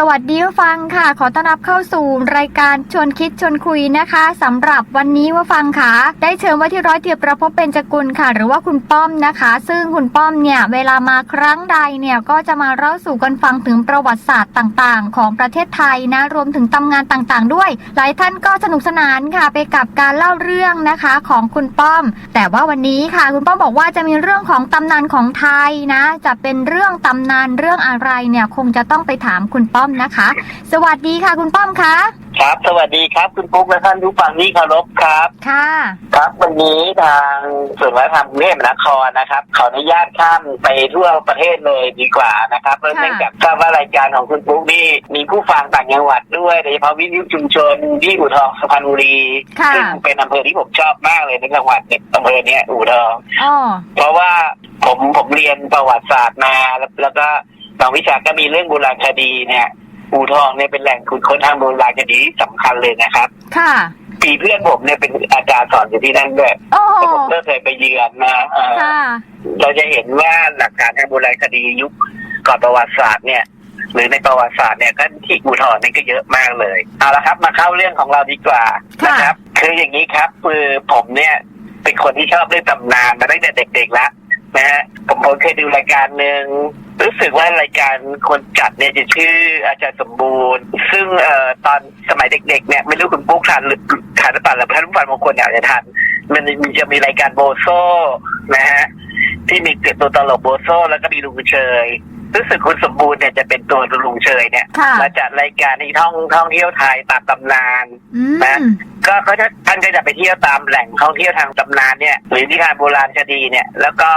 สวัสดีฟังค่ะ ขอต้อนรับเข้าสู่รายการชวนคิดชวนคุยนะคะสำหรับวันนี้ว่าฟังค่ะ ได้เชิญว่าที่ร้อยเทียบประพบเป็นจกุลค่ะ หรือว่าคุณป้อมนะคะ ซึ่งคุณป้อมเนี่ยเวลามาครั้งใดเนี่ยก็จะมาเล่าสู่กันฟังถึงประวัติศาสตร์ต่างๆ ของประเทศไทยนะรวมถึงตำงานต่างๆ ด้วย หลายท่านก็สนุกสนานค่ะไปกับการเล่าเรื่องนะคะของคุณป้อม แต่ว่าวันนี้ค่ะ คุณป้อมบอกว่าจะมีเรื่องของตำนานของไทยนะ จะเป็นเรื่องตำนานเรื่องอะไรเนี่ยคงจะต้องไปถามคุณป้อมนะคะ สวัสดีค่ะคุณป้อมคะครับ สวัสดีครับคุณปุ๊กและท่านผู้ฟังที่เคารพครับ ค่ะ ครับวันนี้ทางส่วนวัฒนธรรมกรุงเทพมหานครนะครับ ขออนุญาตข้ามไปทั่วประเทศเลยดีกว่านะครับเพราะค่ะเนื่องจากทราบว่ารายการของคุณปุ๊กนี่มีผู้ฟังต่างจังหวัดด้วยโดยเฉพาะวิทยุชุมชนที่อู่ทองสุพรรณบุรีค่ะซึ่งเป็นอำเภอที่ผมชอบมากเลยในจังหวัดเนี่ยอำเภอเนี้ยอู่ทองอ๋อเพราะว่าผมผมเรียนประวัติศาสตร์มาแล้วแล้วก็ บางวิชาก็มีเรื่องโบราณคดีเนี่ยอู่ทองเนี่ยเป็นแหล่งขุดค้นทางโบราณคดีที่สำคัญเลยนะครับ ค่ะ ปีเพื่อนผมเนี่ยเป็นอาจารย์สอนอยู่ที่นั่นด้วยโอ้โหแต่ผมก็เคยไปเยือนนะเอ่อค่ะ เราจะเห็นว่าหลักฐานทางโบราณคดียุคก่อนประวัติศาสตร์เนี่ย หรือในประวัติศาสตร์เนี่ยก็ที่อู่ทองนี่ก็เยอะมากเลยเอาละครับ มาเข้าเรื่องของเราดีกว่าค่ะ นะครับ คืออย่างนี้ครับคือผมเนี่ย เป็นคนที่ชอบเรื่องตำนานมาตั้งแต่เด็กๆแล้ว นะฮะผมผมเคยดูรายการหนึ่งรู้สึกว่ารายการคนจัดเนี่ยจะชื่ออาจารย์สมบูรณ์ ซึ่งเอ่อตอนสมัยเด็กๆเนี่ยไม่รู้คุณปุ๊กทันหรือทันหรือเปล่าหรือท่านผู้ฟังบางคนอาจจะทันมันมันจะมีรายการโบโซนะฮะที่มีเกิดตัวตลกโบโซแล้วก็มีลุงเชย รู้สึกคุณสมบูรณ์เนี่ยจะเป็นตัวลุงเชยเนี่ย ค่ะ มาจัดรายการที่ท่องท่องเที่ยวไทยตามตำนาน อืม นะ ก็เขาจะท่านก็จะไปเที่ยวตามแหล่งท่องเที่ยวทางตำนานเนี่ยหรือนิทานโบราณคดีเนี่ย แล้วก็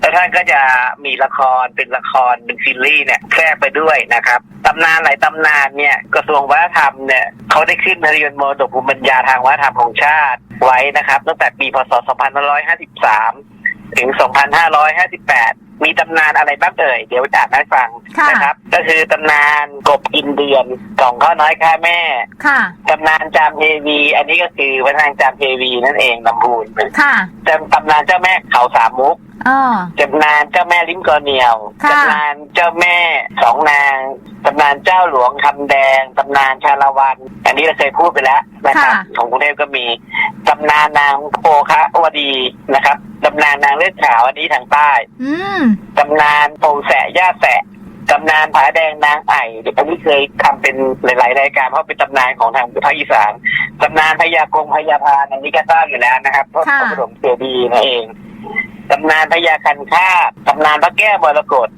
แล้วท่านก็จะมีละครเป็นละครเป็นซีรีส์เนี่ยแทรกไปด้วยนะครับตำนานหลายตำนานเนี่ยกระทรวงวัฒนธรรมเนี่ยเขาได้ขึ้นภาพยนตร์มรดกภูมิปัญญาทางวัฒนธรรมของชาติไว้นะครับ ตั้งแต่ปีพศ 2553 ถึง 2558 มีตำนานอะไรบ้างเอ่ย เดี๋ยวจะอ่านให้ฟังค่ะ นะครับ ก็คือตำนานกบกินเดือนกล่องข้าวน้อยค่าแม่ ค่ะ ตำนานจามเทวี อันนี้ก็คือพระนางจามเทวีนั่นเองลำพูนค่ะจำตำนานเจ้าแม่เขาสามมุกอ๋อ ตำนานเจ้าแม่ลิ้มกอเหนียวค่ะ ตำนานเจ้าแม่สองนางตำนานเจ้าหลวงคำแดงตำนานชาละวัน อันนี้เราเคยพูดไปแล้วนะครับ ของกรุงเทพก็มี ตำนานนางโพคะวดีนะครับตำนานนางเลือดขาวอันนี้ทางใต้อืมตำนานโปแสะย่าแสะตำนานผาแดงนางไอ่อันนี้เคยทำเป็นหลาย ๆ รายการเพราะเป็นตำนานของทางภาคอีสานตำนานพญากรมพญาพานอันนี้ก็ทราบอยู่แล้วนะครับเพราะค่ะพระบรมเจดีย์นั่นเองตำนานพญาคันคาบตำนานพระแก้วมรกต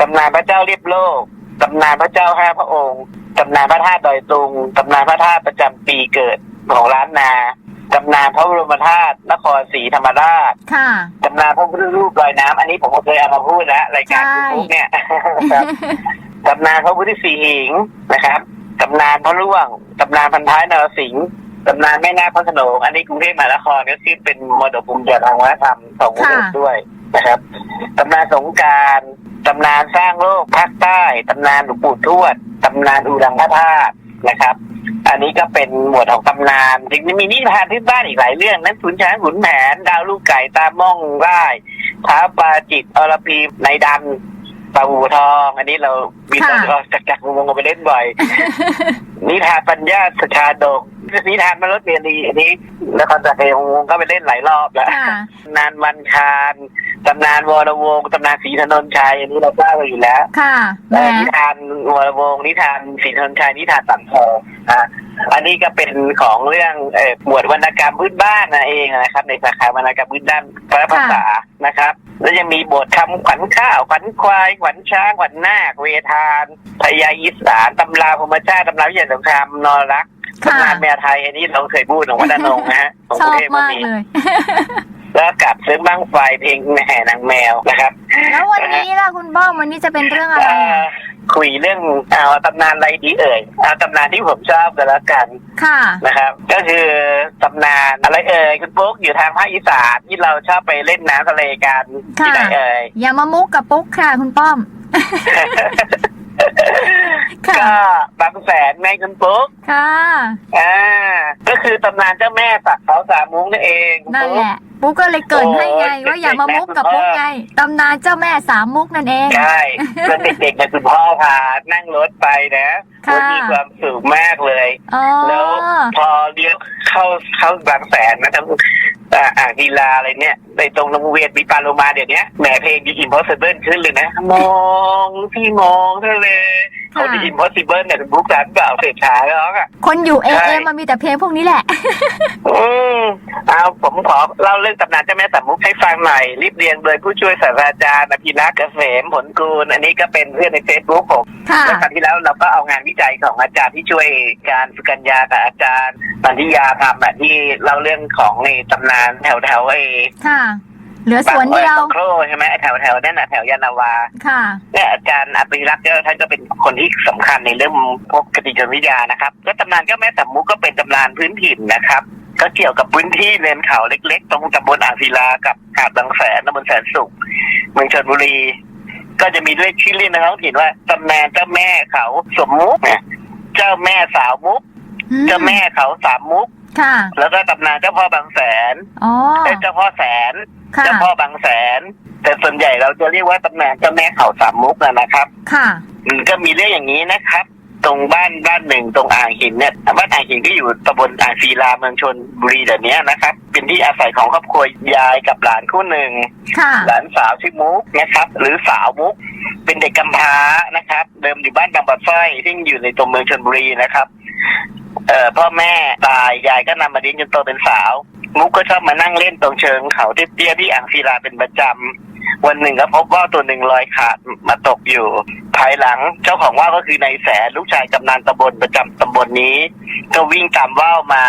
ตำนานพระเจ้าเรียบโลกตำนานพระเจ้าห้าพระองค์ตำนานพระธาตุดอยตุงตำนานพระธาตุประจำปีเกิดของล้านนา ตำนานพระบรมธาตุนครศรีธรรมราชค่ะตำนานพระพุทธรูปลอยน้ำอันนี้ผมก็เคยเอามาพูดแล้วรายการใช่ ยูทูบเนี่ย ครับตำนานพระพุทธสีหิงนะครับตำนานพระร่วงตำนานพันท้ายนรสิงห์ตำนานแม่นาคพระโขนงอันนี้กรุงเทพมหานครก็คือเป็นมรดกภูมิปัญญาทางวัฒนธรรมของกรุงเทพค่ะ ด้วยนะครับตำนานสงกรารตำนานสร้างโลกภาคใต้ตำนานหลวงปู่ทวดตำนานอุรังคธาตุ นะครับ อันนี้ก็เป็นหมวดของตำนานจริงๆมีนิทานพื้นบ้านอีกหลายเรื่อง นั้นขุนช้างขุนแผนดาวลูกไก่ตาม่องไร่ท้าปลาจิตอรพีในดำปลาหูทอง อันนี้เราบินค่ะเราจากจากวงกันไปเล่นบ่อยนิทานปัญญาสชาดกนิทานมารถเรียนดีอันนี้แล้วก็จากเวงก็ไปเล่นหลายรอบแล้วค่ะตำนานวันคารตำนานวรวงศ์ตำนานศรีถนนชัยอันนี้เราทราบกันอยู่แล้ว ค่ะแหมเอ่อนิทานวรวงศ์นิทานศรีถนนชัยนิทานสังทองอะอันนี้ก็เป็นของเรื่องเอ่อหมวดวรรณกรรมพื้นบ้านนั่นเองนะครับ ในสาขาวรรณกรรมพื้นด้านพระภาษานะครับ แล้วยังมีบทคำขวัญข้าวขวัญควายขวัญช้างขวัญนาคเวทานพญาอีสานตำราพรหมชาติตำราวิทยาสงครามนรรักษ์ค่ะตำนานแมวไทยอันนี้เราเคยพูดของวัดนงนะฮะของชกรุองบเทพก็มากมีเลยแล้วกับซื้อบ้างไฟเพลงแห่นางแมวนะครับ แล้ววันนี้ล่ะคุณป้อมวันนี้จะเป็นเรื่องอะไรเอ่อะอคุยเรื่องเอาตำนานอะไรดีเอ่ยเอาตำนานที่ผมชอบกันแล้วกัน ค่ะนะครับ ก็คือตำนานอะไรเอ่ยคุณปุ๊กอยู่ทางภาคอีสานที่เราชอบไปเล่นน้ำทะเลกันที่ไหนเอ่ยอย่ามามุกกับปุ๊กค่ะคุณป้อม ค่ะก็บางแสนไงคุณปุ๊กค่ะอ่าก็คือตำนานเจ้าแม่สักเขาสามมุ้งนั่นเองนั่นปุ๊แหก ละปุ๊กก็เลยเกรินให้ไง โอ้ยว่าอย่ามามุกกับเด็กๆนะปุ๊กไงตำนานเจ้าแม่สามมุกนั่นเอง ใช่ตอนเด็กๆเนี่ยคุณพ่อพานั่งรถไปนะค่ะรถมีความสุขมากเลย อ๋อแล้วพอเลี้ยวเข้าเข้าบางแสนนะทั้งอ่า อ่างดีลาอะไรเนี่ยในตรงโรงเวียนมีปาโลมาเดี๋ยวนี้แหมเพลงดีอิมพอสิเบิลขึ้นเลยนะ มองที่มองทะเล เขา The Impossible เนี่ยเป็นบุ๊กสารเปล่าเศรษฐาร้องอะคนอยู่เอใช่เอมันมีแต่เพลงพวกนี้แหละ อืมเอาผมขอเล่าเรื่องตำนานเจ้าแม่สามมุกให้ฟังหน่อยรีบเรียงโดยผู้ช่วยศาสตราจารย์อภิรักษ์เกษมผลกูล อันนี้ก็เป็นเพื่อนในเฟซบุ๊กผมค่ะแล้วครั้งที่แล้วเราก็เอางานวิจัยของอาจารย์ที่ช่วยการสุกัญญากับอาจารย์ปันธิยาทำแบบที่เล่าเรื่องของในตำนานแถวแถวๆไอ้ค่ะ เหลือสวนเดียว บางโครใช่ไหมไอ้แถวแถวๆนั่นน่ะแถวยานนาวา ค่ะ เนี่ยอาจารย์อภิรักษ์ก็ท่านก็เป็นคนที่สำคัญในเรื่องพวกกติกรรมวิทยานะครับก็ตำนานเจ้าแม่สามมุกก็เป็นตำนานพื้นถิ่นนะครับ ก็เกี่ยวกับพื้นที่เลนเขาเล็กๆ ตรงตำบลอ่างศิลากับหาดบางแสนตำบลแสนสุขเมืองชนบุรี ก็จะมีด้วยชื่อเล่นในท้องถิ่นว่าตำนานเจ้าแม่เขาสมมุกเนี่ยเจ้าแม่สาวมุกเจ้าแม่เขาสามมุก ค่ะ แล้วก็ตำนานเจ้าพ่อบางแสนอ๋อ เอ้ยเจ้าพ่อแสน ค่ะ เจ้าพ่อบางแสน แต่ส่วนใหญ่เราจะเรียกว่าตำนานเจ้าแม่เขาสามมุกนะนะครับค่ะ อืมก็มีเรื่องอย่างนี้นะครับ ตรงบ้านบ้านหนึ่งตรงอ่างหินเนี่ยบ้านอ่างหินก็อยู่ตำบลอ่างศิลาเมืองชนบุรีเดี๋ยวนี้นะครับ เป็นที่อาศัยของครอบครัวยายกับหลานคู่หนึ่งค่ะหลานสาวชื่อมุกนะครับ หรือสาวมุก เป็นเด็กกำพร้านะครับ เดิมอยู่บ้านบางบัดไฟที่อยู่ในตัวเมืองชนบุรีนะครับ เอ่อพ่อแม่ตายยายก็นำมาเลี้ยงจนโตเป็นสาว มุกก็ชอบมานั่งเล่นตรงเชิงเขาเตี้ยๆที่อ่างศิลาเป็นประจำ วันหนึ่งก็พบว่าวตัวหนึ่งลอยขาดมาตกอยู่ ภายหลังเจ้าของว่าวก็คือนายแสนลูกชายกำนันตำบลประจำตำบลนี้ ก็วิ่งตามว่าวมา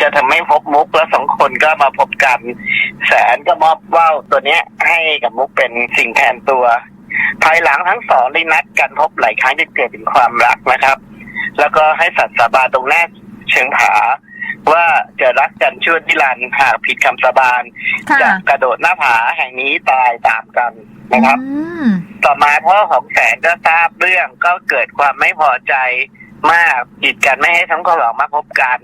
จะทำให้พบมุกแล้วสองคนก็มาพบกัน แสนก็มอบว่าวตัวเนี้ยให้กับมุกเป็นสิ่งแทนตัว ภายหลังทั้งสองได้นัดกันพบหลายครั้งจนเกิดเป็นความรักนะครับ แล้วก็ให้สัตว์สาบานตรงหน้าเชิงผา ว่าจะรักกันชั่วนิรันดร์หากผิดคำสาบานค่ะจะกระโดดหน้าผาแห่งนี้ตายตามกันนะครับ อืมต่อมาพ่อของแสนก็ทราบเรื่องก็เกิดความไม่พอใจมากกีดกันไม่ให้ทั้งคนหลอกมาพบกัน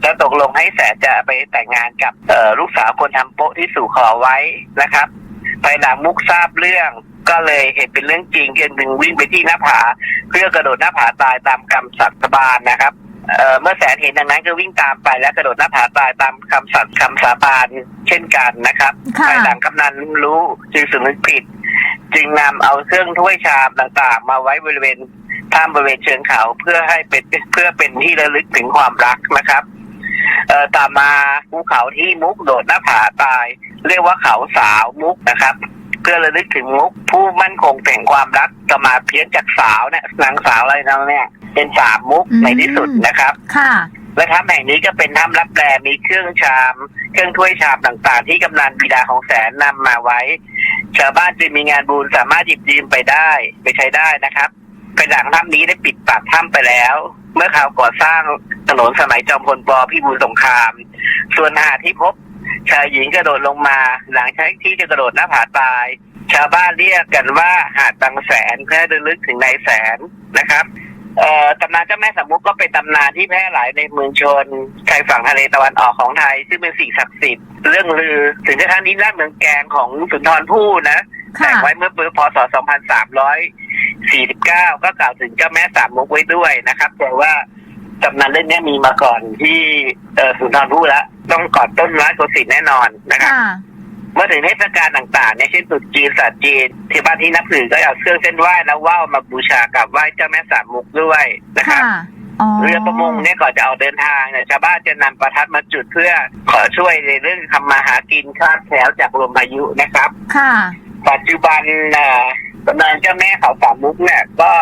แล้วตกลงให้แสนจะไปแต่งงานกับเอ่อลูกสาวคนทำโป๊ะที่สู่ขอไว้นะครับภายหลังมุกทราบเรื่องก็เลยเห็นเป็นเรื่องจริงจึงวิ่งไปที่หน้าผา เพื่อกระโดดหน้าผาตายตามคำสัตย์บานนะครับ เอ่อเมื่อแสนเห็นดังนั้นก็วิ่งตามไปและกระโดดหน้าผาตายตามคำสัตย์คำสาบานเช่นกันนะครับค่ะ ภายหลังกำนันรู้จึงสำนึกผิด จึงนำเอาเครื่องถ้วยชามต่างๆ มาไว้บริเวณท่ามบริเวณเชิงเขาเพื่อให้เป็นเพื่อเป็นที่ระลึกถึงความรักนะครับ เอ่อตามมาภูเขาที่มุกโดดหน้าผาตาย เรียกว่าเขาสาวมุกนะครับ เพื่อระลึกถึงมุกผู้มั่นคงแห่งความรักก็มาเพี้ยนจากสาวเนี่ยนางสาวอะไรนั่นเนี่ย เป็นสามมุกอืม ในที่สุดนะครับ ค่ะ และถ้ำแห่งนี้ก็เป็นถ้ำรับแลมีเครื่องชาม เครื่องถ้วยชามต่างๆ ที่กำนันบิดาของแสนนำมาไว้ ชาวบ้านจึงมีงานบุญสามารถหยิบยืมไปได้ ไปใช้ได้นะครับภายหลังถ้ำนี้ได้ปิดปากถ้ำไปแล้ว เมื่อข่าวก่อสร้างถนนสมัยจอมพลปพิบูลสงคราม ส่วนหาดที่พบ ชายหญิงกระโดดลงมา หลังจากที่จะกระโดดหน้าผาตาย ชาวบ้านเรียกกันว่าหาดบางแสนเพื่อระลึกถึงนายแสนนะครับ เอ่อตำนานเจ้าแม่สามมุกก็เป็นตำนานที่แพร่หลายในเมืองชนชายฝั่งทะเลตะวันออกของไทย ซึ่งเป็นสิ่งศักดิ์สิทธิ์เรื่องลือ ถึงกระทั่งนิราศเมืองแกงของสุนทรภู่นะค่ะแต่งไว้เมื่อปีพศ 2349 ก็กล่าวถึงเจ้าแม่สามมุกไว้ด้วยนะครับแต่ว่าตำนานเรื่องนี้มีมาก่อนที่เอ่อสุนทรภู่แล้วต้องก่อนต้นรัชโกสินทร์แน่นอนนะครับ ค่ะ เมื่อถึงเทศกาลต่างๆเนี่ยเช่นตรุษจีนศาสตร์จีนที่บ้านที่นับถือก็เอาเครื่องเส้นไหว้แล้วว่าวมาบูชากราบไหว้เจ้าแม่สามมุกด้วยนะครับค่ะอ๋อเรือประมงเนี่ยก่อนจะออกเดินทางเนี่ยชาวบ้านจะนำประทัดมาจุดเพื่อขอช่วยในเรื่องทำมาหากินคลาดแคล้วจากลมพายุนะครับ ค่ะ ปัจจุบันน่ะตำนานเจ้าแม่เขาสามมุกเนี่ยก็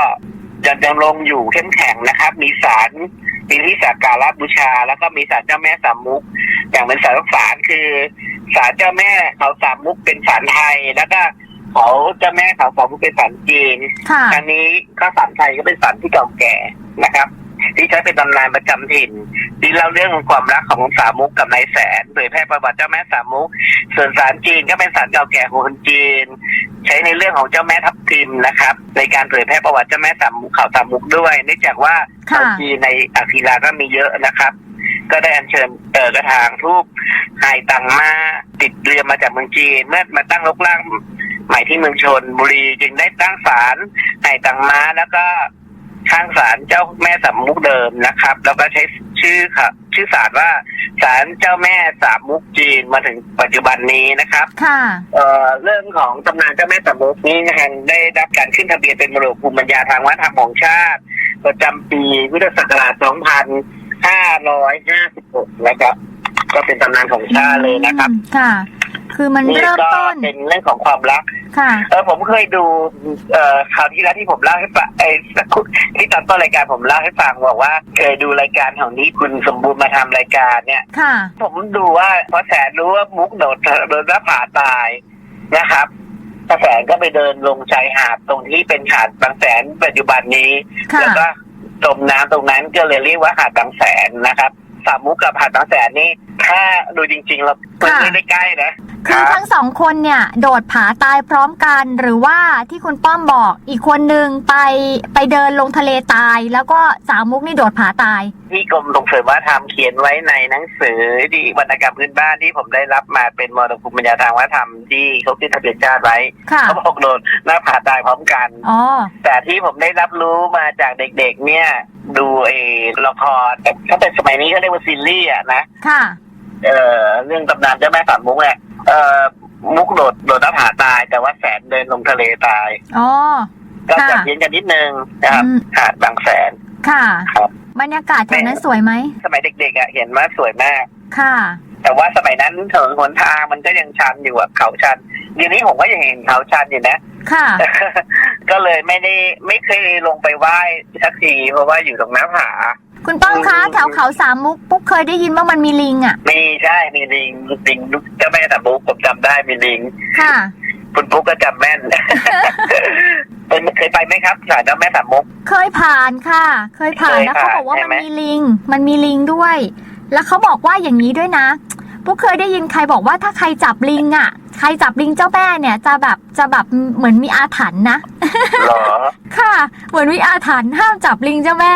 ยังดำรงอยู่เข้มแข็งนะครับ มีศาลมีที่สักการะบูชา แล้วก็มีศาลเจ้าแม่สามมุก อย่างเป็นศาลศาลคือ ศาลเจ้าแม่เขาสามมุกเป็นศาลไทย แล้วก็เขาเจ้าแม่เขาสามมุกเป็นศาลจีนค่ะอันนี้ก็ศาลไทยก็เป็นศาลที่เก่าแก่นะครับ ที่ใช้เป็นตำนานประจำถิ่นที่เล่าเรื่องของความรักของสามุกกับนายแสนเผยแพร่ประวัติเจ้าแม่สามุก ส่วนสารจีนก็เป็นสารเก่าแก่ของคนจีน ใช้ในเรื่องของเจ้าแม่ทับทิมนะครับ ในการเผยแพร่ประวัติเจ้าแม่สามมุกเขาสามมุกด้วยเนื่องจากว่าค่ะชาวจีนในอักศิลาก็มีเยอะนะครับ ก็ได้อัญเชิญเอ่อกระถางทูบไห่ตังมาติดเรือมาจากเมืองจีน เมื่อมาตั้งรกรากใหม่ที่เมืองชนบุรีจึงได้ตั้งศาลไห่ตังมาแล้วก็ข้างศาลเจ้าแม่สามมุกเดิมนะครับ แล้วก็ใช้ชื่อค่ะชื่อศาลว่าศาลเจ้าแม่สามมุกจีนมาถึงปัจจุบันนี้นะครับค่ะ เอ่อเรื่องของตำนานเจ้าแม่สามมุกนี้นะฮะได้รับการขึ้นทะเบียนเป็นมรดกภูมิปัญญาทางวัฒนธรรมของชาติ ประจำปีพุทธศักราช 2556นะครับ ก็เป็นตำนานของชาติเลยนะครับอืมค่ะ คือมันนี่เริ่มก็ต้น เป็นเรื่องของความรัก ค่ะ เออผมเคยดู เอ่อคราวที่แล้วที่ผมเล่าให้ฟังไอ้ที่ตอนต้นรายการผมเล่าให้ฟังบอกว่า เคยดูรายการของนี้คุณสมบูรณ์มาทำรายการเนี่ย ค่ะ ผมดูว่าพอแสนรู้ว่ามุกโดดโดนหน้าผาตายนะครับพอแสนก็ไปเดินลงชายหาดตรงที่เป็นหาดบางแสนปัจจุบันนี้ ค่ะ แล้วก็ จมน้ำตรงนั้นก็เลยเรียกว่าหาดบางแสนนะครับสามมุกกับหาดบางแสนนี่ถ้าดูจริงๆเราไม่ได้ใกล้นะ คือทั้งสองคนเนี่ย โดดผาตายพร้อมกัน หรือว่าที่คุณป้อมบอกอีกคนนึงไปไปเดินลงทะเลตาย แล้วก็สาวมุกนี่โดดผาตาย ที่กรมส่งเสริมวัฒนธรรมเขียนไว้ในหนังสือที่วรรณกรรมพื้นบ้านที่ผมได้รับมาเป็นมรดกภูมิปัญญาทางวัฒนธรรมที่เขาขึ้นทะเบียนชาติไว้ค่ะเขาบอกโดนหน้าผาตายพร้อมกันอ๋อแต่ที่ผมได้รับรู้มาจากเด็ก ๆ เนี่ย ดูไอ้ละครถ้าเป็นสมัยนี้เขาเรียกว่าซีรีส์อะนะค่ะ เอ่อเรื่องตำนานเจ้าแม่สามมุกเนี่ยเอ่อมุกโดดโดดหน้าผาตาย แต่ว่าแสนเดินลงทะเลตาย อ๋อ ก็จะค่ะเพี้ยนกันนิดนึงนะครับอืม หาดบางแสน ค่ะ ครับ บรรยากาศแถวนั้นสวยไหม สมัยเด็กๆอะเห็นว่าสวยมาก ค่ะ แต่ว่าสมัยนั้นถนนหนทางมันก็ยังชันอยู่อะเขาชันเดี๋ยวนี้ผมก็ยังเห็นเขาชันอยู่นะ ค่ะ ก็เลยไม่ได้ไม่เคยลงไปไหว้สักทีเพราะว่าอยู่ตรงหน้าผา คุณป้อมคะอืมแถวเขาสามมุกปุ๊กเคยได้ยินว่ามันมีลิงอะ มีใช่มีลิงลิงเจ้าแม่สามมุกผมจำได้มีลิง ค่ะ คุณปุ๊กก็จำแม่น เป็นเคยไปไหมครับศาลเจ้าแม่สามมุก เคยผ่านค่ะ เคยผ่านเคยแล้วเขาผ่านบอกว่าใช่มันไหมมีลิง มันมีลิงด้วย แล้วเขาบอกว่าอย่างนี้ด้วยนะพวกเคยได้ยินใครบอกว่าถ้าใครจับลิงอะ ใครจับลิงเจ้าแม่เนี่ยจะแบบจะแบบเหมือนมีอาถรรพ์นะ เหรอ ค่ะ เหมือนมีอาถรรพ์ห้ามจับลิงเจ้าแม่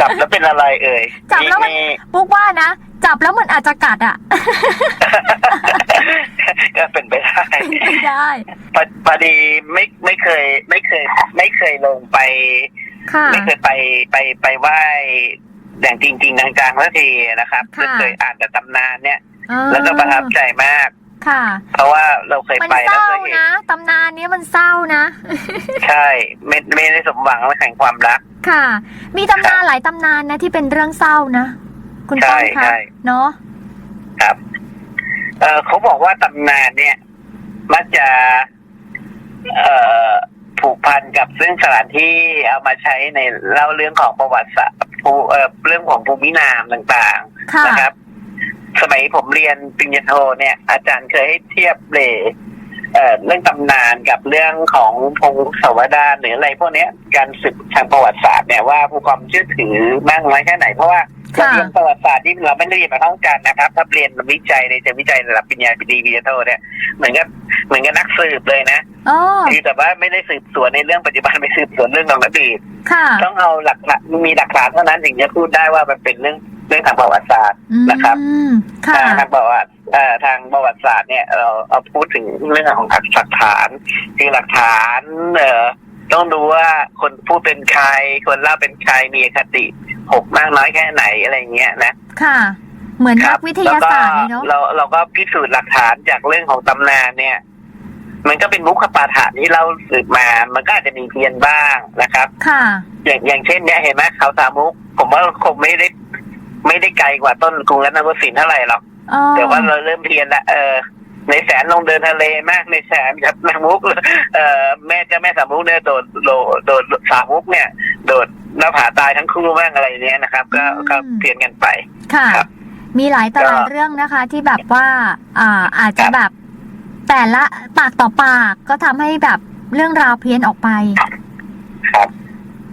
จับแล้วเป็นอะไรเอ่ยจับแล้วมันมีปุ๊กว่านะ จับแล้วมันอาจจะกัดอะก็เป็นไปได้ไม่ได้พอพอดีไม่ไม่เคย ไม่เคย ไม่เคยลงไปค่ะไม่เคยไปไปไปไหว้อย่างจริงๆจังๆสักทีนะครับค่ะก็เคยอ่านแต่ตำนานเนี่ยเออแล้วก็ประทับใจมาก ค่ะ เพราะว่าเราเคยมันไปเศแล้วร้าเคยเห็น นะตำนานเนี้ยมันเศร้านะ ใช่ ไม่ไม่ได้สมหวังแข่งความรัก ค่ะ มีตำนานหลายตำนานนะที่เป็นเรื่องเศร้านะ คุณป้อมใช่คะใช่ เนาะครับ เออเขาบอกว่าตำนานเนี่ยมักจะเอ่อผูกพันกับซึ่งสถานที่เอามาใช้ในเล่าเรื่องของประวัติศาสตร์ภูเอ่อเรื่องของภูมินามต่างค่ะๆนะครับ สมัยผมเรียนปริญญาโทเนี่ย อาจารย์เคยให้เทียบเลยเอ่อเรื่องตำนานกับเรื่องของพงศาวดารหรืออะไรพวกเนี้ยการศึกทางประวัติศาสตร์เนี่ยว่าผู้ความเชื่อถือมากน้อยแค่ไหนเพราะว่าค่ะเราเรียนประวัติศาสตร์ที่เราไม่ได้เรียนมาเท่ากันนะครับ ถ้าเรียนวิจัยในจะวิจัยระดับปริญญาตรีปริญญาโทเนี่ยเหมือนกับเหมือนกับนักสืบเลยนะอ๋อคือแต่ว่าไม่ได้สืบสวนในเรื่องปัจจุบันไปสืบสวนเรื่องของอดีตค่ะต้องเอาหลักฐานมีหลักฐานเท่านั้นถึงจะพูดได้ว่ามันเป็นเรื่อง เรื่องทางประวัติศาสตร์อืมนะครับค่ะทางประวัติเอ่อทางประวัติศาสตร์เนี่ยเราเอาพูดถึงเรื่องของหลักฐานคือหลักฐานเอ่อต้องดูว่าคนพูดเป็นใคร คนเล่าเป็นใครมีอคติหกมากน้อยแค่ไหนอะไรเงี้ยนะ ค่ะ เหมือนคนัรักวิทยาศาสตร์เลยเนาะแล้วก็เราเราก็พิสูจน์หลักฐานจากเรื่องของตำนานเนี่ย มันก็เป็นมุขปาฐานที่เราสืบมา มันก็อาจจะมีเพี้ยนบ้างนะครับ ค่ะ อย่างอย่างเช่นเนี่ยเห็นไหมเขาสามมุก ผมว่าคงไม่ได้ ไม่ได้ไกลกว่าต้นกรุงรัตนโกสินทร์เท่าไหร่หรอกอ๋อแต่ว่าเราเริ่มเพี้ยนละเออในแสนลงเดินทะเลมากในแสนกับนางมุกเอ่อแม่เจ้าแม่สามมุกเนี่ยโดดโดดโดดสามมุกเนี่ย โดดหน้าผาตายทั้งคู่บ้างอะไรเนี้ยนะครับ ก็ก็เพี้ยนกันไปค่ะครับมีหลายต่อหลายก็เรื่องนะคะ ที่แบบว่า อ่าอาจจะครับแบบ แต่ละปากต่อปากก็ทำให้แบบเรื่องราวเพี้ยนออกไป ครับ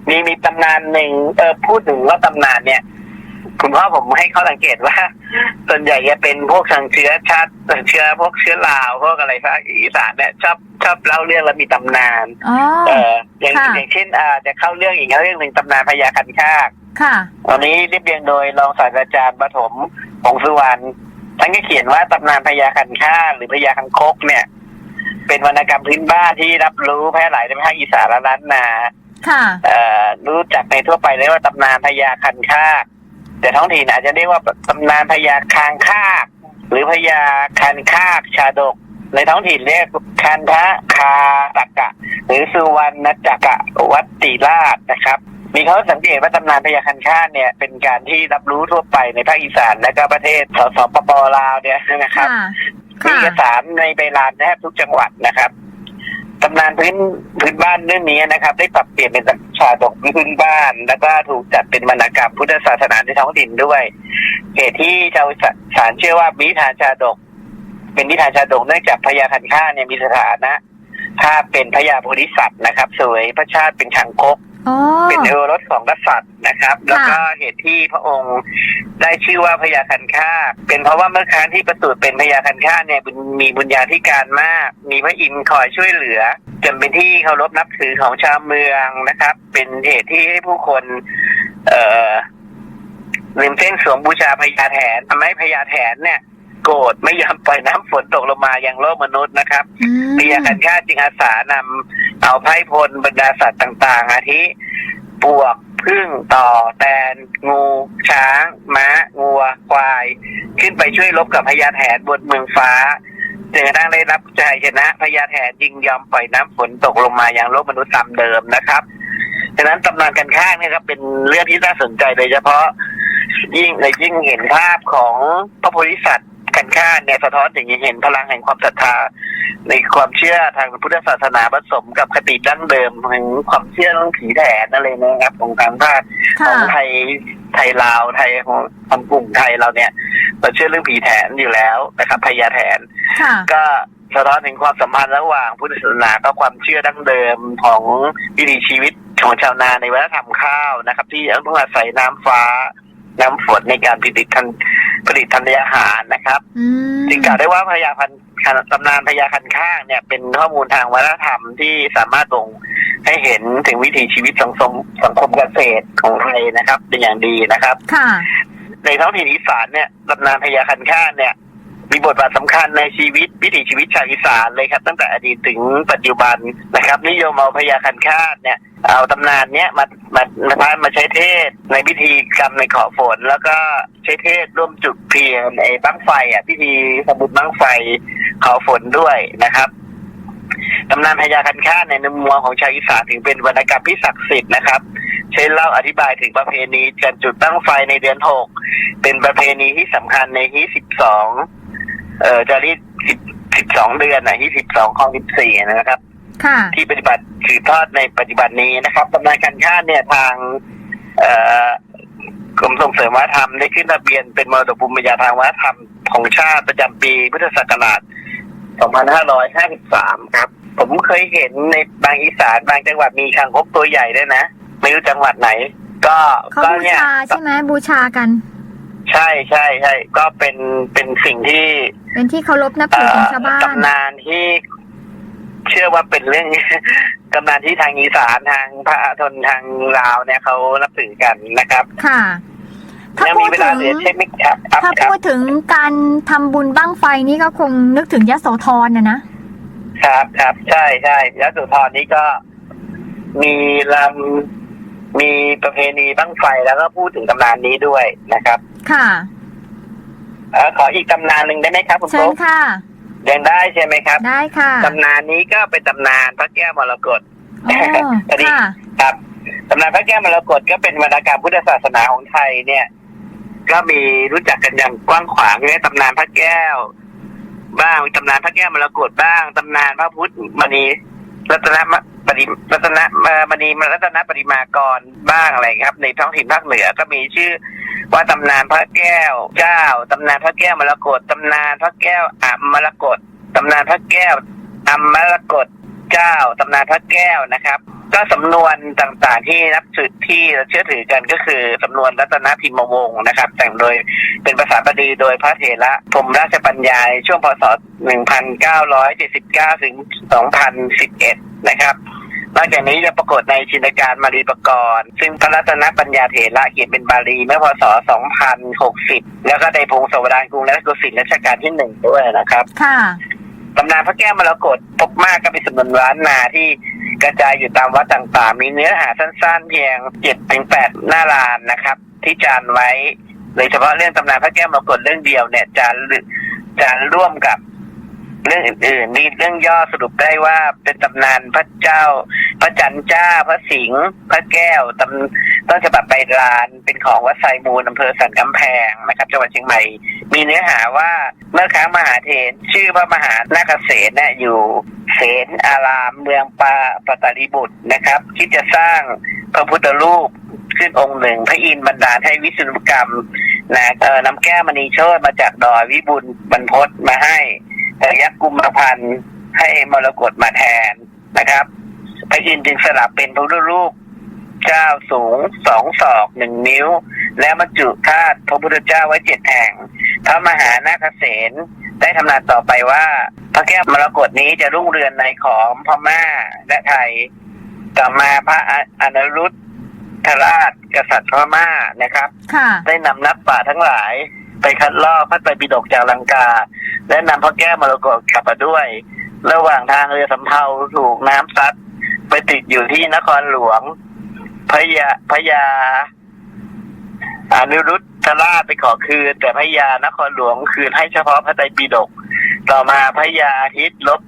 มีมีตำนานหนึ่งเออพูดถึงว่าตำนานเนี่ย คุณพ่อผมให้เขาสังเกตว่า ส่วนใหญ่จะเป็นพวกทางเชื้อชาติเชื้อพวกเชื้อลาวพวกอะไรภาคอีสานเนี่ยชอบชอบเล่าเรื่องแล้วมีตำนานอ๋อเอออย่างค่ะอย่างเช่นอ่าจะเข้าเรื่องอีกเรื่องหนึ่งตำนานพญาคันคากค่ะวันนี้เรียบเรียงโดยรองศาสตราจารย์ปฐมพงษ์สุวรรณท่านก็เขียนว่าตำนานพญาคันคากหรือพญาคังคกเนี่ย เป็นวรรณกรรมพื้นบ้านที่รับรู้แพร่หลายในภาคอีสานและล้านนา ค่ะเอ่อรู้จักในทั่วไปเรียกว่าตำนานพญาคันคาก แต่ท้องถิ่นอาจจะเรียกว่าตำนานพญาคางคากหรือพญาคันคากชาดก ในท้องถิ่นเรียกคันทะคาตะกะ หรือสุวรรณจักะวัตติราชนะครับ มีเขาสังเกตว่าตำนานพญาคันคากเนี่ยเป็นการที่รับรู้ทั่วไปในภาคอีสานและก็ประเทศสสปปลาวเนี่ยนะครับค่ะมีเอกสารในใบลานแทบทุกจังหวัดนะครับ ตำนานพื้นพื้นบ้านเรื่องนี้นะครับ ได้ปรับเปลี่ยนเป็นชาดกพื้นบ้าน แล้วก็ถูกจัดเป็นวรรณกรรมพุทธศาสนาในท้องถิ่นด้วยเหตุที่ชาวสารเชื่อว่ามิทานชาดก เป็นนิทานชาดกเนื่องจากพญาคันค่าเนี่ยมีสถานะ ถ้าเป็นพญาโพธิสัตว์นะครับ สวยพระชาติเป็นชังคก อ๋อ เป็นเอวรถของกษัตริย์นะครับ แล้วก็เหตุที่พระองค์ได้ชื่อว่าพญาคันคากเป็นเพราะว่าเมื่อครั้งที่ประสูติเป็นพญาคันคากเนี่ยบุญมีบุญญาธิการมาก มีพระอินทร์คอยช่วยเหลือจนเป็นที่เคารพนับถือของชาวเมืองนะครับ เป็นเหตุที่ให้ผู้คน เอ่อลืมเส้นสวมบูชาพญาแถนทำให้พญาแถนเนี่ยโกรธไม่ยอมปล่อยน้ำฝนตกลงมายังโลกมนุษย์นะครับอืมพญาคันคาจึงอาสานำ เอาไพ่พลบรรดาสัตว์ต่างๆ อาทิปวกพึ่งต่อแตน งู ช้าง ม้างัว ควาย ขึ้นไปช่วยรบกับพญาแถนบนเมืองฟ้าจนกระทั่งได้รับชัยชนะพญาแถนจึงยอมปล่อยน้ำฝนตกลงมายังโลกมนุษย์ตามเดิมนะครับฉะนั้นตำนานกันข้างเนี่ยครับเป็นเรื่องที่น่าสนใจโดยเฉพาะยิ่งเลยยิ่งเห็นภาพของพระโพธิสัตว์ กันข้างเนี่ยสะท้อนถึงเห็นพลังแห่งความศรัทธา ในความเชื่อทางพุทธศาสนาผสมกับคติดั้งเดิมของความเชื่อเรื่องผีแถนอะไรนะครับของทางภาคขค่ะองไทยไทยลาวไทยของทางกลุ่มไทยเราเนี่ยเราเชื่อเรื่องผีแถนอยู่แล้วนะครับพญาแถนค่ะก็สะท้อนถึงความสัมพันธ์ระหว่างพุทธศาสนากับความเชื่อดั้งเดิมของวิถีชีวิตของชาวนาในวัฒนธรรมข้าวนะครับ ที่ต้องอาศัยน้ำฟ้า น้ำฝนในการผลิตทันผลิตธัญญาหารนะครับอืมจึงกล่าวได้ว่าพญาพันตำนานพญาคันข้างเนี่ยเป็นข้อมูลทางวัฒนธรรมที่สามารถบ่งให้เห็นถึงวิถีชีวิตสังคมสังคมเกษตรของไทยนะครับ เป็นอย่างดีนะครับ ค่ะ ในท้องถิ่นอีสานเนี่ยตำนานพญาคันข้างเนี่ย มีบทบาทสำคัญในชีวิตวิถีชีวิตชาวอีสานเลยครับ ตั้งแต่อดีตถึงปัจจุบันนะครับ นิยมเอาพญาคันคาดเนี่ยเอาตำนานเนี้ยมามามามาใช้เทศในพิธีกรรมในขอฝน แล้วก็ใช้เทศร่วมจุดเพียนไอ้บั้งไฟอะพิธีสมบุญบั้งไฟขอฝนด้วยนะครับตำนานพญาคันคาดในนมุมมองของชาวอีสานถึงเป็นวรรณกรรมที่ศักดิ์สิทธิ์นะครับใช้เล่าอธิบายถึงประเพณีการจุดตั้งไฟในเดือนหกเป็นประเพณีที่สำคัญในที่สิบสอง เอ่อจะรีสิบสิบสองเดือนนะที่สิบสองของสิบสี่นะครับ ค่ะ ที่ปฏิบัติสืบทอดในปัจจุบันนี้นะครับตำนานการค้าเนี่ยทาง เอ่อกรมส่งเสริมวัฒนธรรมได้ขึ้นทะเบียนเป็นมรดกภูมิปัญญาทางวัฒนธรรมของชาติประจำปีพุทธศักราช 2553 ครับ ผมเคยเห็นในบางอีสานบางจังหวัดมีคางคกตัวใหญ่ด้วยนะไม่รู้จังหวัดไหน ก็เขาก็บูเนี่ย ชาใช่ไหมบูชากัน ใช่ใช่ใช่ก็เป็นเป็นสิ่งที่ เป็นที่เคารพนับเอ่ถือของอชาวบ้าน ตำนานที่เชื่อว่าเป็นเรื่อง ตำนานที่ทางอีสานทางพระทนทางลาวเนี่ยเขานับถือกันนะครับ ค่ะ ถ้ายังพูมีดเวถึลางเหลือใช่ไหมครับครับถ้าครับพูดถึงการทำบุญบ้างไฟนี่ก็คงนึกถึงยโสธรนะนะครับครับ ใช่ใช่ยะโสุธรนี้ก็มีลำมีประเพณีบั้งไฟแล้วก็พูดถึงตำนานนี้ด้วยนะครับ ค่ะ เอ่อขออีกตำนานหนึ่งได้ไหมครับคุณเชิโป๊ญค่ะ ยังได้ใช่ไหมครับได้ค่ะตำนานนี้ก็เป็นตำนานพระแก้วมรกต อ๋อพอดี ค่ะ ครับตำนานพระแก้วมรกตก็เป็นวรรณกรรมพุทธศาสนาของไทยเนี่ย ก็มีรู้จักกันอย่างกว้างขวางในตำนานพระแก้ว บ้างมีตำนานพระแก้วมรกตบ้างตำนานพระพุทธมณีรัตนมปริรัตนมณีรัตนปริมากรบ้างอะไรครับ ในท้องถิ่นภาคเหนือก็มีชื่อ ว่าตำนานพระแก้วเจ้าตำนานพระแก้วมรกตตำนานพระแก้วอัมมรกตตำนานพระแก้วอัมมรกตเจ้าตำนานพระแก้วนะครับ ก็สำนวนต่างๆที่นับถือที่เชื่อถือกันก็คือสำนวนรัตนพิมพ์วงศ์นะครับ แต่งโดยเป็นภาษาบาลีโดยพระเถระพรมราชปัญญาช่วงพศ 1979 ถึง 2011 นะครับ นอกจากนี้จะปรากฏในชินการมารีปกรณ์ซึ่งพระรัตนปัญญาเถระเขียนเป็นบาลีเมื่อพศ 2060 แล้วก็ในพงศาวดารกรุงรัตนโกสินทร์รัชกาลที่หนึ่งด้วยนะครับ ค่ะตำนานพระแก้วมรกตพบมากก็เป็นสำนวนล้านนาที่กระจายอยู่ตามวัดต่างๆ มีเนื้อหาสั้นๆ เพียงเจ็ดถึงแปดหน้าลานนะครับ ที่จานไว้โดยเฉพาะเรื่องตำนานพระแก้วมรกตเรื่องเดียวเนี่ยจานจานร่วมกับ เรื่องอื่นๆมีเรื่องย่อสรุปได้ว่าเป็นตำนานพระเจ้า พระจันทร์เจ้า พระสิงห์พระแก้วตำต้นฉบับใบลานเป็นของวัดไซมูลอำเภอสันกำแพงนะครับจังหวัดเชียงใหม่ มีเนื้อหาว่าเมื่อครั้งมหาเถรชื่อพระมหานาคเสนเนี่ยอยู่เสนอารามเมืองปาปตาริบุตรนะครับ คิดจะสร้างพระพุทธรูปขึ้นองค์หนึ่ง พระอินทร์บันดาลให้วิศนุกรรมนะเออนำแก้วมณีโชตมาจากดอยวิบุญบรรพตมาให้ แต่ยักษ์กุมารพันธ์ให้มรกตมาแทนนะครับพระอินทร์จึงสลับเป็นพระพุทธรูปเจ้าสูงสองศอกหนึ่งนิ้ว และบรรจุธาตุพระพุทธเจ้าไว้เจ็ดแห่งพระมหานาคเสนได้ทำนานต่อไปว่า พระแก้วมรกตนี้จะรุ่งเรืองในของพม่าและไทย ต่อมาพระอนุรุตธราชกษัตริย์พม่านะครับค่ะได้นำนักป่าชญ์ทั้งหลาย ไปคัดลอกพระไตรปิฎกจากลังกา และนำพระแก้วมรกตกลับมาด้วย ระหว่างทางเรือสำเภาถูกน้ำซัดไปติดอยู่ที่นครหลวงพระยาพระยาอนุรุตธราชไปขอคืน แต่พระยานครหลวงคืนให้เฉพาะพระไตรปิฎกต่อมาพระยาอาทิตย์ลบ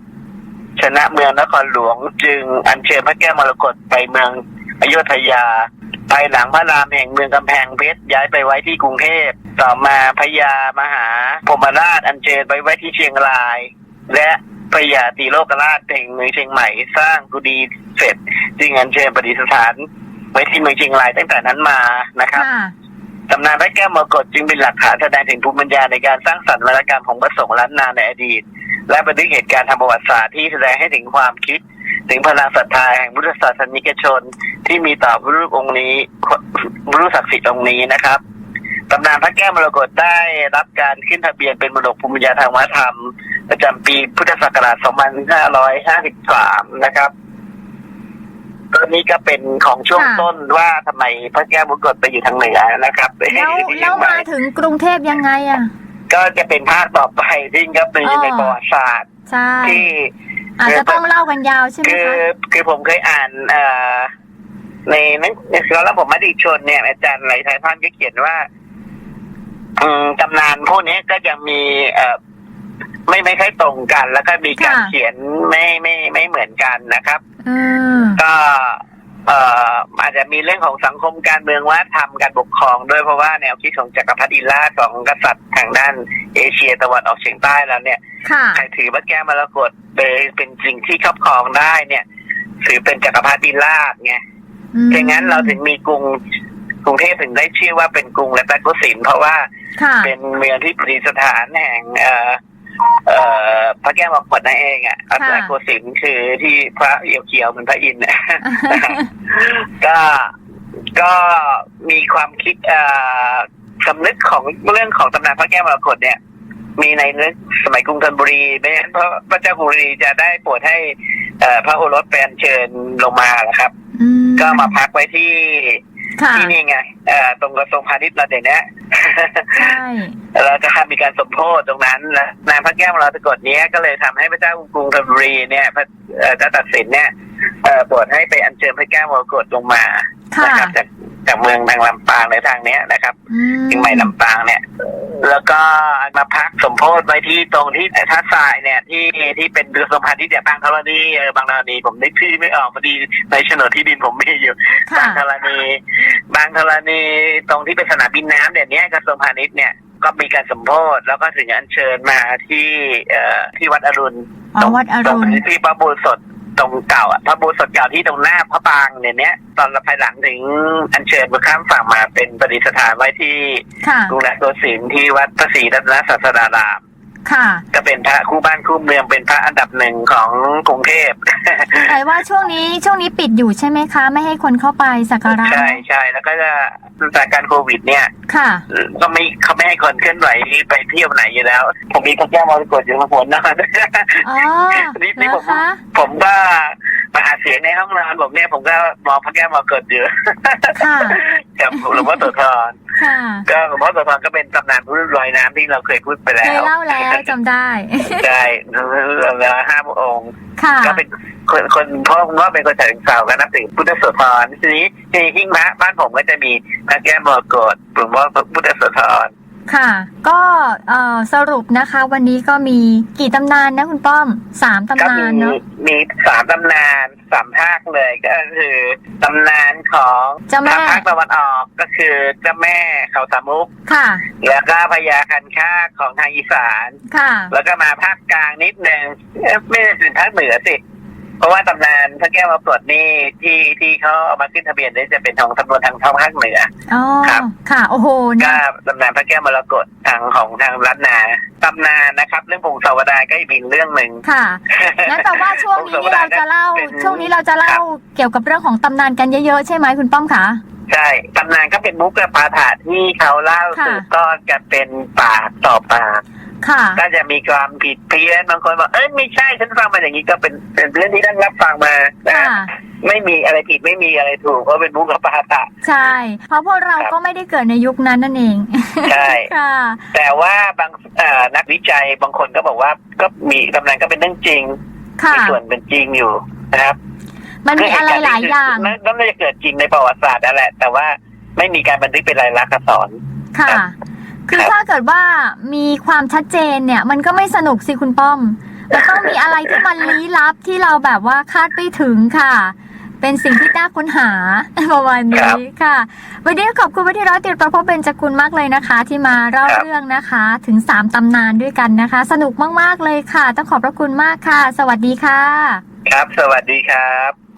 ชนะเมืองนครหลวงจึงอัญเชิญพระแก้วมรกตไปเมืองอยุธยา ภายหลังพระรามแห่งเมืองกำแพงเพชรย้ายไปไว้ที่กรุงเทพ ต่อมาพญามหาพรหมราชอัญเชิญไปไว้ที่เชียงราย และพญาตีโลกราชแห่งเมืองเชียงใหม่สร้างกุฏิเสร็จ จึงอัญเชิญประดิษฐานไว้ที่เมืองเชียงรายตั้งแต่นั้นมานะครับค่ะตำนานพระแก้วมรกตจึงเป็นหลักฐานแสดงถึงภูมิปัญญาในการสร้างสรรค์วรรณกรรมของพระสงฆ์ล้านนาในอดีต และบันทึกเหตุการณ์ทางประวัติศาสตร์ที่แสดงให้ถึงความคิด ถึงพลังศรัทธาแห่งพุทธศาสนิกชน ที่มีต่อพระรูปองค์นี้พระรูปศักดิ์สิทธิ์องค์นี้นะครับตำนานพระแก้วมรกตได้รับการขึ้นทะเบียนเป็นมรดกภูมิปัญญาทางวัฒนธรรม ประจำปีพุทธศักราช 2553 นะครับตัวนี้ก็เป็นของช่วงค่ะต้นว่าทำไมพระแก้วมรกตไปอยู่ทางเหนือนะครับแล้วที่เชีแล้ยวงใหมาถึงกรุงเทพยังไงอะ ก็จะเป็นภาคต่อไปที่ก็เป็นอ๋อในประวัติศาสตร์ ใช่ ที่อาจจะต้องเล่ากันยาวใช่ไหมคือ คะ คือผมเคยอ่านเอ่อในหนังในสารผมมติชนเนี่ย อาจารย์ไหลไทยพันธ์ก็เขียนว่า อืมตำนานพวกนี้ก็ยังมี เอ่อไม่ไม่ค่อยตรงกัน แล้วก็มีการค่ะ เขียนไม่ไม่ไม่เหมือนกันนะครับ อืม ก็ เอ่ออาจจะมีเรื่องของสังคมการเมืองวัฒนธรรมการปกครองด้วยเพราะว่าแนวคิดของจักรพรรดิราชของกษัตริย์ทางด้านเอเชียตะวันออกเฉียงใต้แล้วเนี่ยค่ะ ใครถือพระแก้วมรกตเป็นเป็นสิ่งที่ครอบครองได้เนี่ยถือเป็นจักรพรรดิราชไงอืมดังนั้นเราถึงมีกรุงกรุงเทพถึงได้ชื่อว่าเป็นกรุงรัตนโกสินทร์เพราะว่าค่ะ เป็นเมืองที่ประดิษฐานแห่งเอ่อ เอ่อพระแก้วมรกตนั่นเองอะรัตนโกสินทร์คือที่พระเขียวๆเหมือนพระอินทร์เนี่ยก็ก็มีความคิดเอ่อสำนึกของเรื่องของตำนานพระแก้วมรกตเนี่ย มีในนึกสมัยกรุงธนบุรีไม่งั้นพระพระเจ้ากรุงธนบุรีจะได้โปรดให้เอ่อพระโอรสแปลนเชิญลงมาแหละครับอืก็มาพักไว้ที่ ค่ะที่นี่ไงเอ่อตรงกระทรวงพาณิชย์เราเดี๋ยวนี้ใช่เราจะทำมีการสมโพธิตรงนั้นและนายพระแก้วมรกตเนี้ยก็เลยทำให้พระเจ้ากรุงธนบุรีเนี่ยพระเอ่อจะตัดสินเนี่ยเอ่อโปรดให้ไปอัญเชิญพระแก้วมรกตลงมาค่ะนะครับจาก จากเมืองทางลำปางในทางเนี้ยนะครับอืมเชียงใหม่ลำปางเนี่ย แล้วก็มาพักสมโพธิไว้ที่ตรงที่ท่าทรายเนี่ยที่ที่เป็นเรือสมพันธ์ที่เดียบางธรณีเออบางธรณีผมนึกที่ไม่ออกพอดีในโฉนดที่ดินผมมีอยู่ค่ะบางธรณี บางธรณีตรงที่เป็นสนามบินน้ำเนี่ยเนี้ยกระทรวงพาณิชย์เนี่ยก็มีการสมโพธิแล้วก็ถึงอัญเชิญมาที่เอ่อที่วัดอรุณอ๋อวัดอตรงรุณที่พระบูสด ตรงเก่าอะพระบูสดเก่าที่ตรงหน้าพระปรางเนี่ยเนี้ยตอนภายหลังถึงอัญเชิญมาข้ามฝั่งมาเป็นประดิษฐานไว้ที่ค่ะกรุงรัตนโกสินทร์ที่วัดพระศรีรัตนศาสดาราม ค่ะ ก็เป็นพระคู่บ้านคู่เมืองเป็นพระอันดับหนึ่งของกรุงเทพแต่ว่าช่วงนี้ช่วงนี้ปิดอยู่ใช่ไหมคะ ไม่ให้คนเข้าไปสักการะใช่ใช่แล้วก็จะสถานการณ์โควิด เนี่ยค่ะ ก็ไม่เขาไม่ให้คนเคลื่อนไหวไปเที่ยวไหนอยู่แล้ว ผมมีพระแก้วมรกตอยู่ข้างบนนะอ๋อนี่นี่เหรผอมคะผมก็มาหาเสียงในห้องนอนผมเนี่ยผมก็มองพระแก้วมรกตอยู่ค่ะกับหลวงพ่อโสธรค่ะก็หลวงพ่อโสธรก็เป็นตำนานผู้ลอยน้ำที่เราเคยพูดไปแล้เคยวเล่าแล้วจำได้ใช่เราห้าพระองค์ค่ะก็เป็นคนคนพ่อคุณว่าเป็นคนฉะเชิงเทราก็นับถือพุทธโสธรทีนี้ในหิ้งพระบ้านผมก็จะมีพระแก้วมรกตหลวงพ่อพุทธโสธร ค่ะ ก็เอ่อสรุปนะคะ วันนี้ก็มีกี่ตำนานนะคุณป้อมสามก็ตำนานมีเนาะมีสามตำนานสามภาคเลยก็คือตำนานของเจ้าแม่ภาคตะวันออกก็คือเจ้าแม่เขาสามุก ค่ะ แล้วก็พญาคันคากของทางอีสาน ค่ะ แล้วก็มาภาคกลางนิดนึงเอ๊ะไม่ได้ถึงภาคเหนือสิ เพราะว่าตำนานพระแก้วมรกตนี่ที่ที่เขาเอามาขึ้นทะเบียนนี่จะเป็นของตำนวนทางทางภาคเหนืออ๋อครับค่ะ โอ้โหก็นะตำนานพระแก้วมรกตทางของทางรัตนาตำนานนะครับ เรื่องพงศาวดารก็อีกเป็นเรื่องหนึ่ง ค่ะงั้นแต่ว่าช่วงนี้นี่เราจะเล่า เป็นช่วงนี้เราจะเล่าเกี่ยวกับเรื่องของตำนานกันเยอะๆใช่ไหมคุณป้อมคะ ใช่ตำนานก็เป็นมุกกับปาถาที่เขาเล่าค่ะ สืบทอดกันเป็นปากต่อปาก ค่ะ ก็จะมีความผิดเพี้ยนบางคนบอกเอ้ยไม่ใช่ฉันฟังมาอย่างนี้ก็เป็นเป็นเรื่องที่ท่านรับฟังมานะค่ะ ไม่มีอะไรผิดไม่มีอะไรถูกเพราะเป็นมุกกับปาถาใช่ เพราะพวกเราครับก็ไม่ได้เกิดในยุคนั้นนั่นเอง ใช่ ค่ะ แต่ว่าบางเอ่อนักวิจัยบางคนก็บอกว่าก็มีตำนานก็เป็นเรื่องจริงค่ะ มีส่วนเป็นจริงอยู่นะครับมันมีอะไรหลายอย่างนั่นนั่นน่าจะเกิดจริงในประวัติศาสตร์นั่นแหละ แต่ว่าไม่มีการบันทึกเป็นลายลักษณ์อักษร ค่ะ ครับคือครับถ้าเกิดว่ามีความชัดเจนเนี่ย มันก็ไม่สนุกสิคุณป้อม มันต้องมีอะไรที่มันลี้ลับที่เราแบบว่าคาดไม่ถึงค่ะ เป็นสิ่งที่น่าค้นหาประมาณนี้ค่ะ วันนี้ขอบคุณวิทยร้อยติดประพบเป็นจกุลมากเลยนะคะ ที่มาเล่าเรื่องนะคะ ถึงสามตำนานด้วยกันนะคะ สนุกมากๆเลยค่ะ ต้องขอบพระคุณมากค่ะ สวัสดีค่ะ ครับ สวัสดีครับ